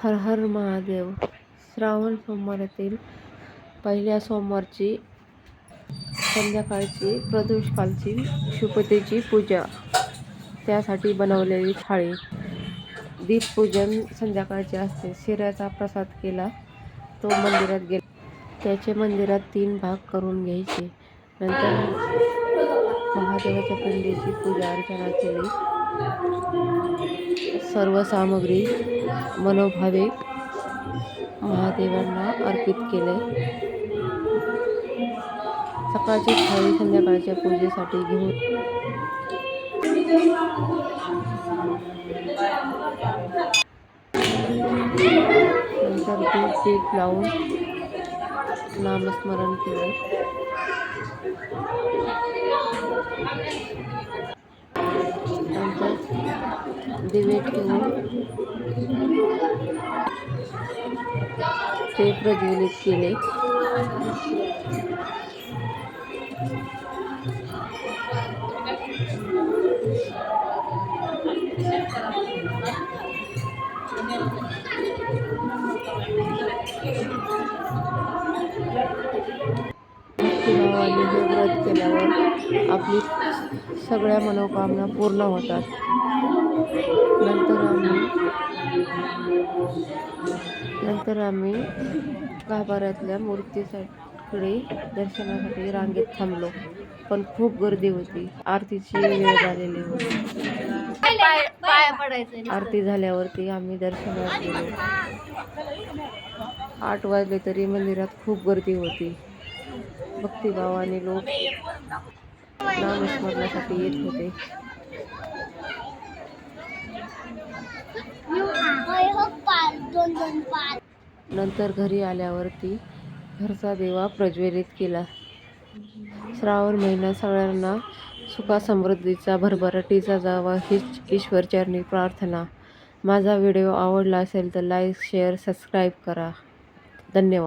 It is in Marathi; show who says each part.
Speaker 1: हर हर महादेव. श्रावण सोमवारातील पहिल्या सोमवारची संध्याकाळची प्रदोषकालची शुपतेची पूजा. त्यासाठी बनवलेली थाळी. दीपपूजन संध्याकाळचे असते. शिऱ्याचा प्रसाद केला तो मंदिरात गेला. त्याचे मंदिरात तीन भाग करून घ्यायचे. नंतर महादेवाच्या पिंडीची पूजा अर्चना केली. सर्व सामग्री मनोभावे महादेवांना अर्पित केले. सकाळची थाळी संध्याकाळच्या पूजेसाठी घेऊन नंतर दूध दीप लावून नामस्मरण केले. दिवे ठेवून. ते प्रज्वलित केले. हे व्रत केल्यावर आपली सगळ्या मनोकामना पूर्ण होतात. नंतर आम्ही नंतर आम्ही गाभाऱ्यातल्या मूर्तीकडे दर्शनासाठी रांगेत थांबलो. पण खूप गर्दी होती. आरतीची वेळ झालेली होती. आरती झाल्यावरती आम्ही दर्शनात गेलो. आठ वाजले तरी मंदिरात खूप गर्दी होती. भक्तिभावाने लोक नामस्मरणासाठी येत होते. नंतर घरी आल्यावरती घरचा देवा प्रज्वलित केला. श्रावण महिना सगळ्यांना सुखासमृद्धीचा भरभराटीचा जावा हीच ईश्वरचरणी प्रार्थना. माझा व्हिडिओ आवडला असेल तर लाईक शेअर सबस्क्राईब करा. धन्यवाद.